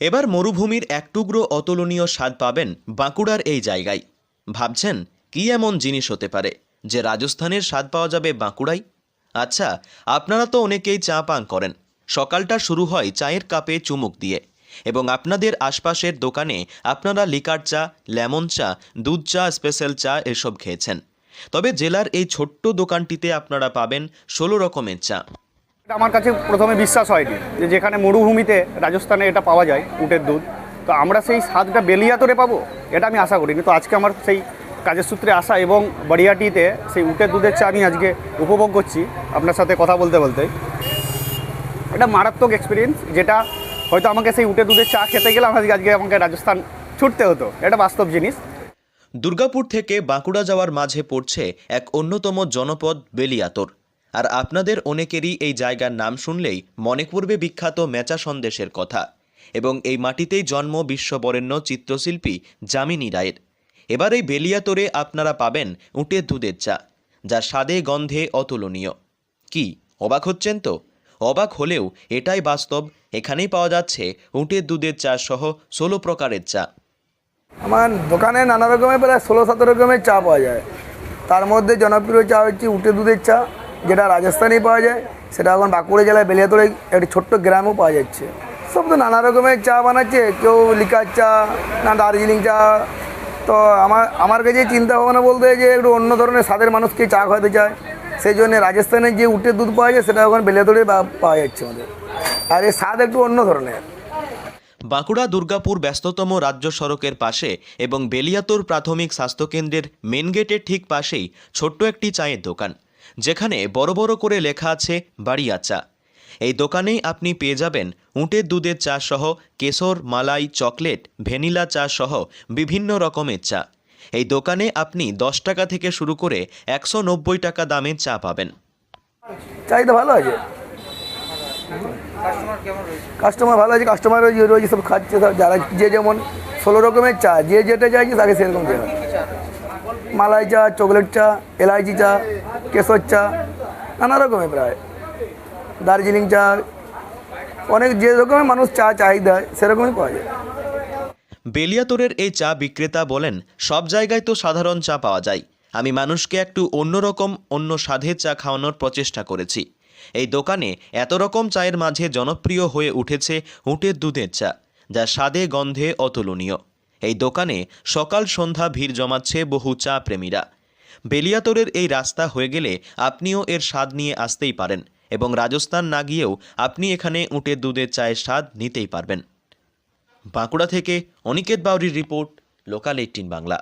এবার মরুভূমির এক টুকরো অতুলনীয় স্বাদ পাবেন বাঁকুড়ার এই জায়গায়। ভাবছেন কি এমন জিনিস হতে পারে যে রাজস্থানের স্বাদ পাওয়া যাবে বাঁকুড়ায়? আচ্ছা আপনারা তো অনেকেই চা পান করেন। সকালটা শুরু হয় চায়ের কাপে চুমুক দিয়ে এবং আপনাদের আশপাশের দোকানে আপনারা লিকার চা, লেমন চা, দুধ চা, স্পেশাল চা এসব খেয়েছেন। তবে জেলার এই ছোট্ট দোকানটিতে আপনারা পাবেন ষোলো রকমের চা। আমার কাছে প্রথমে বিশ্বাস হয়নি যে যেখানে মরুভূমিতে রাজস্থানে এটা পাওয়া যায় উটের দুধ, তো আমরা সেই স্বাদটা বেলিয়াতরে পাবো, এটা আমি আশা করিনি। তো আজকে আমার সেই কাজের সূত্রে আসা এবং বড়িয়াটিতে সেই উটের দুধের চা আমি আজকে উপভোগ করছি, আপনার সাথে কথা বলতে বলতে। এটা মারাত্মক এক্সপিরিয়েন্স যেটা হয়তো আমাকে সেই উটের দুধের চা খেতে গেলে আমাকে আজকে আমাকে রাজস্থান ছুটতে হতো, এটা বাস্তব জিনিস। দুর্গাপুর থেকে বাঁকুড়া যাওয়ার মাঝে পড়ছে এক অন্যতম জনপদ বেলিয়াতর। আর আপনাদের অনেকেরই এই জায়গার নাম শুনলেই মনে পড়বে বিখ্যাত মেচা সন্দেশের কথা। এবং এই মাটিতেই জন্ম বিশ্ববরেণ্য চিত্রশিল্পী যামিনী রায়ের। এবার এই বেলিয়াতরে আপনারা পাবেন উটের দুধের চা, যা স্বাদে গন্ধে অতুলনীয়। কি, অবাক হচ্ছেন তো? অবাক হলেও এটাই বাস্তব, এখানেই পাওয়া যাচ্ছে উটের দুধের চা সহ ষোলো প্রকারের চা। আমার দোকানে নানা রকমের প্রায় ষোলো সতেরো রকমের চা পাওয়া যায়। তার মধ্যে জনপ্রিয় চা হচ্ছে উটে দুধের চা। যেটা রাজস্থানেই পাওয়া যায়, সেটা এখন বাঁকুড়া জেলায় বেলিয়াতরে একটি ছোট্ট গ্রামও পাওয়া যাচ্ছে। সব তো নানা রকমের চা বানাচ্ছে, কেউ লিকার চা, না দার্জিলিং চা। তো আমার আমার কাছে চিন্তা ভাবনা বলতে যে একটু অন্য ধরনের স্বাদের মানুষকে চা খাওয়াতে চায়। সেই জন্য রাজস্থানের যে উটের দুধ পাওয়া যায়, সেটা এখন বেলিয়াতরে পাওয়া যাচ্ছে আমাদের। আর এর স্বাদ একটু অন্য ধরনের। বাঁকুড়া, দুর্গাপুর ব্যস্ততম রাজ্য সড়কের পাশে এবং বেলিয়াতোর প্রাথমিক স্বাস্থ্যকেন্দ্রের মেন গেটের ঠিক পাশেই ছোট্ট একটি চায়ের দোকান। যেখানে বড় বড় করে লেখা আছে বাড়িয়া চা এই দোকানেই আপনি পেয়ে যাবেন উটের দুধের চা সহ কেশর, মালাই, চকলেট, ভ্যানিলা চা সহ বিভিন্ন রকমের চা। এই দোকানে আপনি দশ টাকা থেকে শুরু করে একশো নব্বই টাকা দামের চা পাবেন। চাহিদা ভালো আছে? কাস্টমার ভালো আছে, কাস্টমার রয়েছে, সব খাচ্ছে, সব যারা যে যেমন ষোলো রকমের চা, যে যেটা চাইছে তাকে সেরকম। মালাই চা, চকলেট চা, এলাইচি চা, কেশর চা, নানা রকমের প্রায়। দার্জিলিং চা, অনেক যে রকমের মানুষ চা চাহিদা সেরকমই পাওয়া যায়। বেলিয়াতোরের এই চা বিক্রেতা বলেন, সব জায়গায় তো সাধারণ চা পাওয়া যায়। আমি মানুষকে একটু অন্যরকম অন্য স্বাদের চা খাওয়ানোর প্রচেষ্টা করেছি। এই দোকানে এত রকম চায়ের মাঝে জনপ্রিয় হয়ে উঠেছে উটের দুধের চা, যা স্বাদে, গন্ধে অতুলনীয়। এই দোকানে সকাল সন্ধ্যা ভিড় জমাচ্ছে বহু চা প্রেমীরা। বেলিয়াতরের এই রাস্তা হয়ে গেলে আপনিও এর স্বাদ নিয়ে আসতেই পারেন এবং রাজস্থান না গিয়েও আপনি এখানে উঁটে দুধের চায়ের স্বাদ নিতেই পারবেন। বাঁকুড়া থেকে অনিকেত বাউরির রিপোর্ট, লোকাল এইটিন বাংলা।